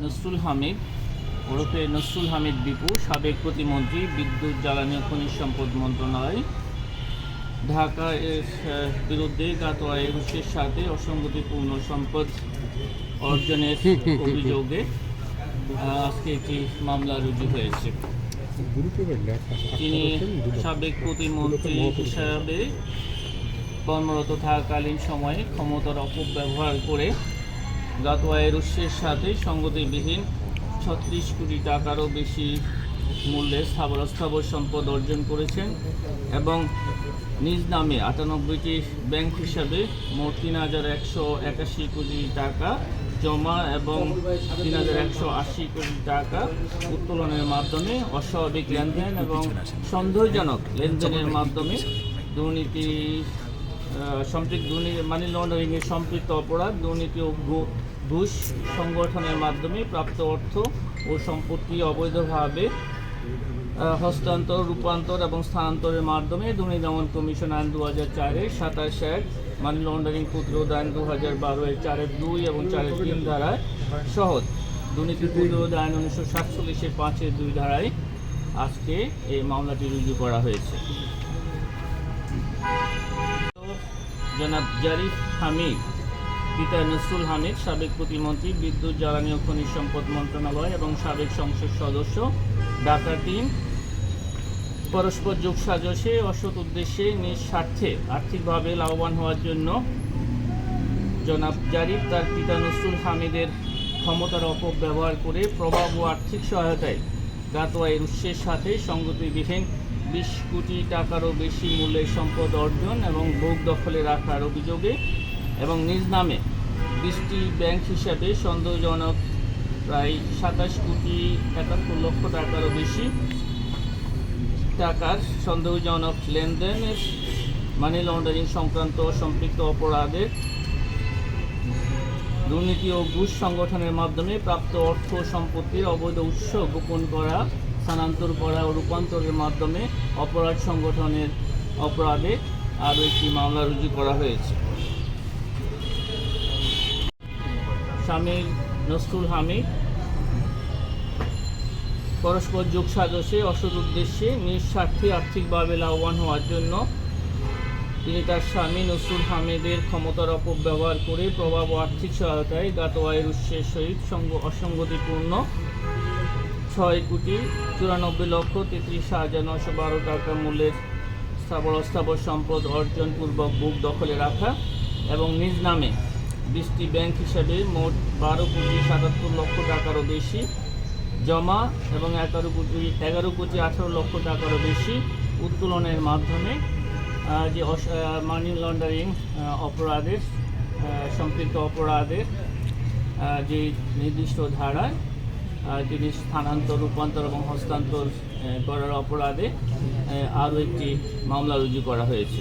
নসরুল হামিদ ওরফে নসরুল হামিদ বিপু সাবেক প্রতিমন্ত্রী বিদ্যুৎ জ্বালানি ও খনিজ সম্পদ মন্ত্রণালয়। ঢাকা এর বিরুদ্ধে গত একুশের সাথে অসঙ্গতিপূর্ণ সম্পদ অর্জনের অভিযোগে আজকে একটি মামলা রুজু হয়েছে। তিনি সাবেক প্রতিমন্ত্রী হিসাবে কর্মরত থাকাকালীন সময়ে ক্ষমতার অপব্যবহার করে গত আয়ের উৎসের সাথে সঙ্গতিবিহীন ছত্রিশ কোটি টাকারও বেশি মূল্যের স্থাবর অস্থাবর সম্পদ অর্জন করেছেন এবং নিজ নামে আটানব্বইটি ব্যাংক হিসাবে মোট তিন হাজার একশো একাশি কোটি টাকা জমা এবং তিন হাজার একশো আশি কোটি টাকা উত্তোলনের মাধ্যমে অস্বাভাবিক লেনদেন এবং সন্দেহজনক লেনদেনের মাধ্যমে দুর্নীতি সম্পৃক্ত দুর্নীতি মানি লন্ডারিংয়ে সম্পৃক্ত অপরাধ, দুর্নীতি ও ঘুষ সংগঠনের মাধ্যমে প্রাপ্ত অর্থ ও সম্পত্তি অবৈধভাবে হস্তান্তর, রূপান্তর এবং স্থানান্তরের মাধ্যমে দুর্নীতি দমন কমিশন আইন দু হাজার চারের সাতাশ এক মানি লন্ডারিং প্রতিরোধ আইন দু হাজার বারো এর চারের দুই এবং চারের তিন ধারায় সহ দুর্নীতি প্রতিরোধ আইন উনিশশো সাতচল্লিশের পাঁচের দুই ধারায় আজকে এই মামলাটি রুজু করা হয়েছে। জনাব জারিফ হামিদ, পিতা নসরুল হামিদ, সাবেক প্রতিমন্ত্রী, বিদ্যুৎ, জ্বালানি ও খনিজ সম্পদ মন্ত্রণালয় এবং সাবেক সংসদ সদস্য ঢাকা টিম। পরস্পর যোগ সাজসে অসৎ উদ্দেশ্যে নিজ স্বার্থে আর্থিকভাবে লাভবান হওয়ার জন্য জনাব জারিফ তার পিতা নসরুল হামিদের ক্ষমতার অপব্যবহার করে প্রভাব ও আর্থিক সহায়তায় গাতোয়াইয়ের উৎসের সাথে সঙ্গতিবিহীন বিশ কোটি টাকারও বেশি মূল্যের সম্পদ অর্জন এবং ভোগ দখলে রাখার অভিযোগে এবং নিজ নামে বিশটি ব্যাংক হিসাবে সন্দেহজনক প্রায় সাতাশ কোটি একাত্তর লক্ষ টাকারও বেশি টাকার সন্দেহজনক লেনদেনের মানি লন্ডারিং সংক্রান্ত সম্পৃক্ত অপরাধের দুর্নীতি ও ঘুষ সংগঠনের মাধ্যমে প্রাপ্ত অর্থ সম্পত্তির অবৈধ উৎস গোপন করা স্থানান্তর করা ও রূপান্তরের মাধ্যমে অপরাধ সংগঠনের অপরাধে আরও একটি মামলা রুজু করা হয়েছে। স্বামীর নসরুল হামিদ পরস্পর যোগ সাজসে, অসৎ উদ্দেশ্যে নিজ স্বার্থে আর্থিকভাবে লাভবান হওয়ার জন্য তিনি তার স্বামী নসরুল হামিদের ক্ষমতার অপব্যবহার করে প্রভাব ও আর্থিক সহায়তায় গাতোয়ায়ের উৎসের সহিত সঙ্গ অসঙ্গতিপূর্ণ ছয় কোটি চুরানব্বই লক্ষ তেত্রিশ হাজার নশো বারো টাকা মূল্যের স্থাবর অস্থাবর সম্পদ অর্জন পূর্বক বুক দখলে রাখা এবং নিজ নামে বিশটি ব্যাংক হিসাবে মোট বারো কোটি সাতাত্তর লক্ষ টাকারও বেশি জমা এবং এগারো কোটি এগারো কোটি আঠারো লক্ষ টাকারও বেশি উত্তোলনের মাধ্যমে যে মানি লন্ডারিং অপরাধের সম্পৃক্ত অপরাধের যে নির্দিষ্ট ধারায় তিনি স্থানান্তর রূপান্তর এবং হস্তান্তর করার অপরাধে আরও একটি মামলা রুজু করা হয়েছে।